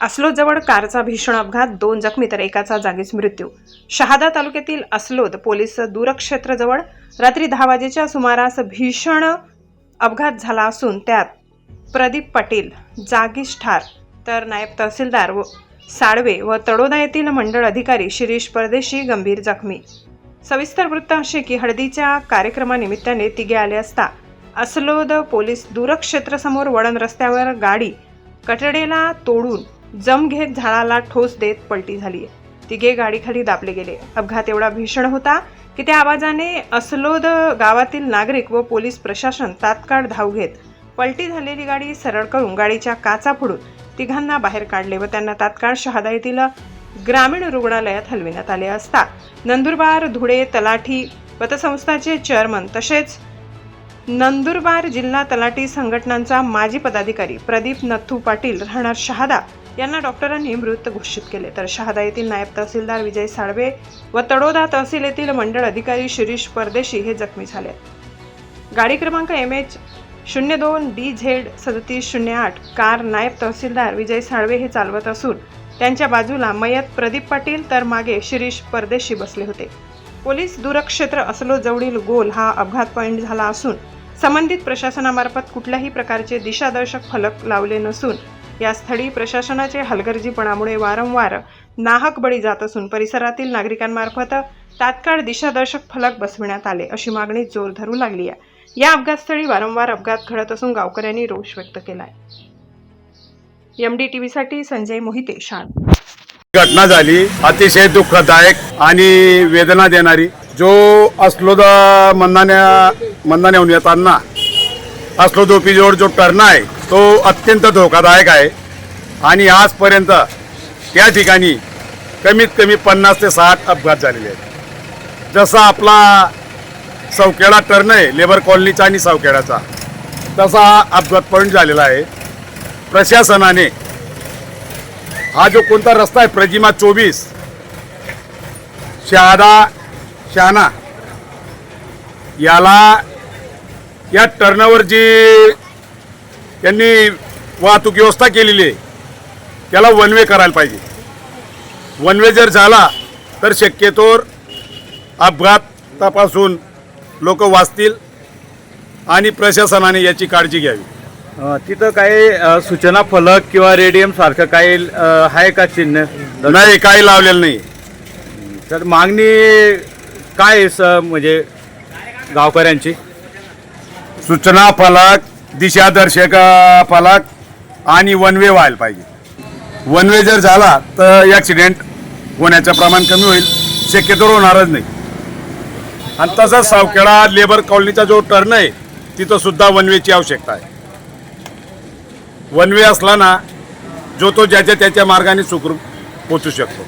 अस्लोदजवळ कारचा भीषण अपघात दोन जखमी तर एकाचा जागीच मृत्यू. शहादा तालुक्यातील अस्लोद पोलीस दूरक्षेत्रजवळ रात्री दहा वाजेच्या सुमारास भीषण अपघात झाला असून त्यात प्रदीप पाटील जागीच ठार तर नायब तहसीलदार व साळवे व तडोदा येथील मंडळ अधिकारी शिरीष परदेशी गंभीर जखमी. सविस्तर वृत्त असे की हळदीच्या कार्यक्रमानिमित्ताने तिघे आले असता अस्लोद पोलीस दूरक्षेत्रसमोर वळण रस्त्यावर गाडी कठडेला तोडून जम घेत झाडाला ठोस देत पलटी झाली. तिघे गाडीखाली दाबले गेले. अपघात एवढा भीषण होता की त्या आवाजाने अस्लोद गावातील नागरिक व पोलीस प्रशासन तात्काळ धाव घेत पलटी झालेली गाडी सरळ करून गाडीच्या काचा फोडून तिघांना बाहेर काढले व त्यांना तात्काळ शहादा येथील ग्रामीण रुग्णालयात हलविण्यात आले असता. नंदुरबार धुळे तलाठी पतसंस्थाचे चेअरमन तसेच नंदुरबार जिल्हा तलाठी संघटनांचा माजी पदाधिकारी प्रदीप नथू पाटील राहणार शहादा यांना डॉक्टरांनी मृत घोषित केले. तर शहादा येथील नायब तहसीलदार विजय साळवे व तडोदा तहसील येथील मंडळ अधिकारी शिरीष परदेशी हे जखमी झाले. गाडी क्रमांक एम एच शून्य दोन डी झेड सदतीस शून्य आठ कार नायब तहसीलदार विजय साळवे हे चालवत असून त्यांच्या बाजूला मयत प्रदीप पाटील तर मागे शिरीष परदेशी बसले होते. पोलीस दूरक्षेत्र असलो जवळील गोल हा अपघात पॉईंट झाला असून संबंधित प्रशासनामार्फत कुठल्याही प्रकारचे दिशादर्शक फलक लावले नसून या स्थळी प्रशासनाचे हलगर्जीपणामुळे वारंवार नाहक बळी जात असून परिसरातील नागरिकांमार्फत तात्काळ दिशादर्शक फलक बसविण्यात आले अशी मागणी जोर धरू लागली आहे. या अपघातस्थळी वारंवार अपघात घडत असून गावकऱ्यांनी रोष व्यक्त केलाय. एम डी टीव्हीसाठी संजय मोहिते शान. घटना झाली अतिशय दुःखदायक आणि वेदना देणारी. जो अस्लोद मंदान्या मंदान्याहून येताना अस्लोद ओपीजवळ जो टर्न आहे तो अत्यंत धोकादायक आहे. आणि आजपर्यंत त्या ठिकाणी कमीत कमी पन्नास ते साठ अपघात झालेले आहेत. जसा आपला सवखेडा टर्न आहे लेबर कॉलनीचा आणि सवखेड्याचा तसा हा अपघात पॉईंट झालेला आहे. प्रशासनाने हा जो कोणता रस्ता आहे प्रजिमा चोवीस शहादा शहाणा याला या टर्नवर जी त्यांनी वाहतूक व्यवस्था केलेली आहे त्याला वनवे करायला पाहिजे. वनवे जर झाला तर शक्यतोवर अपघातापासून लोक वाचतील आणि प्रशासनाने याची काळजी घ्यावी. तिथं काही सूचना फलक किंवा रेडियम सारखं काही आहे का चिन्ह? नाही काही लावलेलं नाही. तर मागणी काय आहे स म्हणजे गावकऱ्यांची? सूचना फलक दिशादर्शक फलक आणि वन वे व्हायला पाहिजे. वन वे जर झाला तर ॲक्सिडेंट होण्याचं प्रमाण कमी होईल. शक्यतो होणारच नाही. आणि तसंच सावखेडा लेबर कॉलनीचा जो टर्न आहे तिथं सुद्धा वन वेची आवश्यकता आहे. वन वे असला ना जो तो ज्याच्या त्याच्या मार्गाने सुखरूप पोचू शकतो.